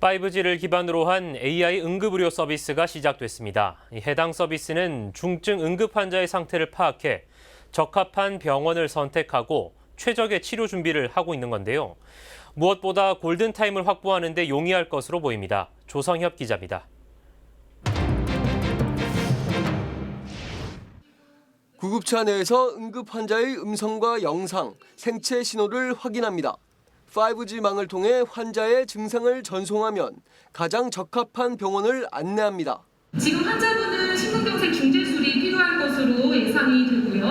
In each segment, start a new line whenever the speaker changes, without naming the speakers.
5G를 기반으로 한 AI 응급의료 서비스가 시작됐습니다. 이 해당 서비스는 중증 응급 환자의 상태를 파악해 적합한 병원을 선택하고 최적의 치료 준비를 하고 있는 건데요. 무엇보다 골든타임을 확보하는 데 용이할 것으로 보입니다. 조성협 기자입니다.
구급차 내에서 응급 환자의 음성과 영상, 생체 신호를 확인합니다. 5G망을 통해 환자의 증상을 전송하면 가장 적합한 병원을 안내합니다.
지금 환자분은 심근경색 중재술이 필요할 것으로 예상이 되고요.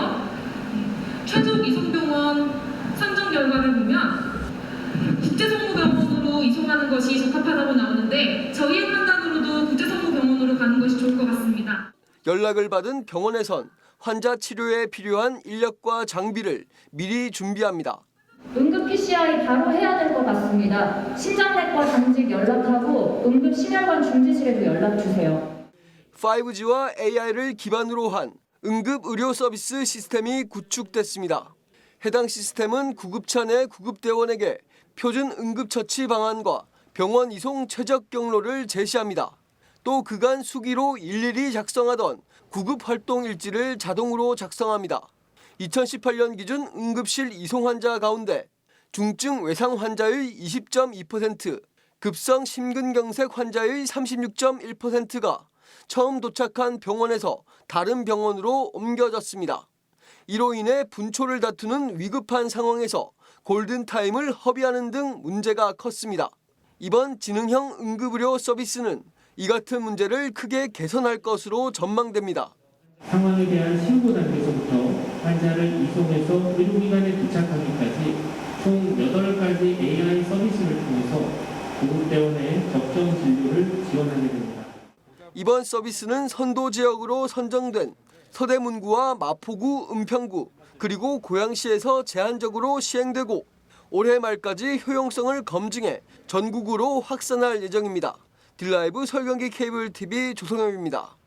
네, 최종 이송병원 상정 결과를 보면 국제성모병원으로 이송하는 것이 적합하다고 나오는데 저희의 판단으로도 국제성모병원으로 가는 것이 좋을 것 같습니다.
연락을 받은 병원에선 환자 치료에 필요한 인력과 장비를 미리 준비합니다.
응급 PCR 바로 해야 될 것 같습니다. 심장내과 당직 연락하고 응급 심혈관 중지실에도 연락 주세요.
5G와 AI를 기반으로 한 응급 의료 서비스 시스템이 구축됐습니다. 해당 시스템은 구급차 내 구급대원에게 표준 응급처치 방안과 병원 이송 최적 경로를 제시합니다. 또 그간 수기로 일일이 작성하던 구급 활동 일지를 자동으로 작성합니다. 2018년 기준 응급실 이송 환자 가운데 중증 외상 환자의 20.2%, 급성 심근경색 환자의 36.1%가 처음 도착한 병원에서 다른 병원으로 옮겨졌습니다. 이로 인해 분초를 다투는 위급한 상황에서 골든타임을 허비하는 등 문제가 컸습니다. 이번 지능형 응급의료 서비스는 이 같은 문제를 크게 개선할 것으로 전망됩니다.
상황에 대한 신고 단계에서부터 환자를 이송해서 의료기관에 도착하기까지 총 8가지 AI 서비스를 통해서 구급대원의 적정 진료를 지원하게 됩니다.
이번 서비스는 선도 지역으로 선정된 서대문구와 마포구, 은평구 그리고 고양시에서 제한적으로 시행되고 올해 말까지 효용성을 검증해 전국으로 확산할 예정입니다. 딜라이브 설경기 케이블 TV 조성엽입니다.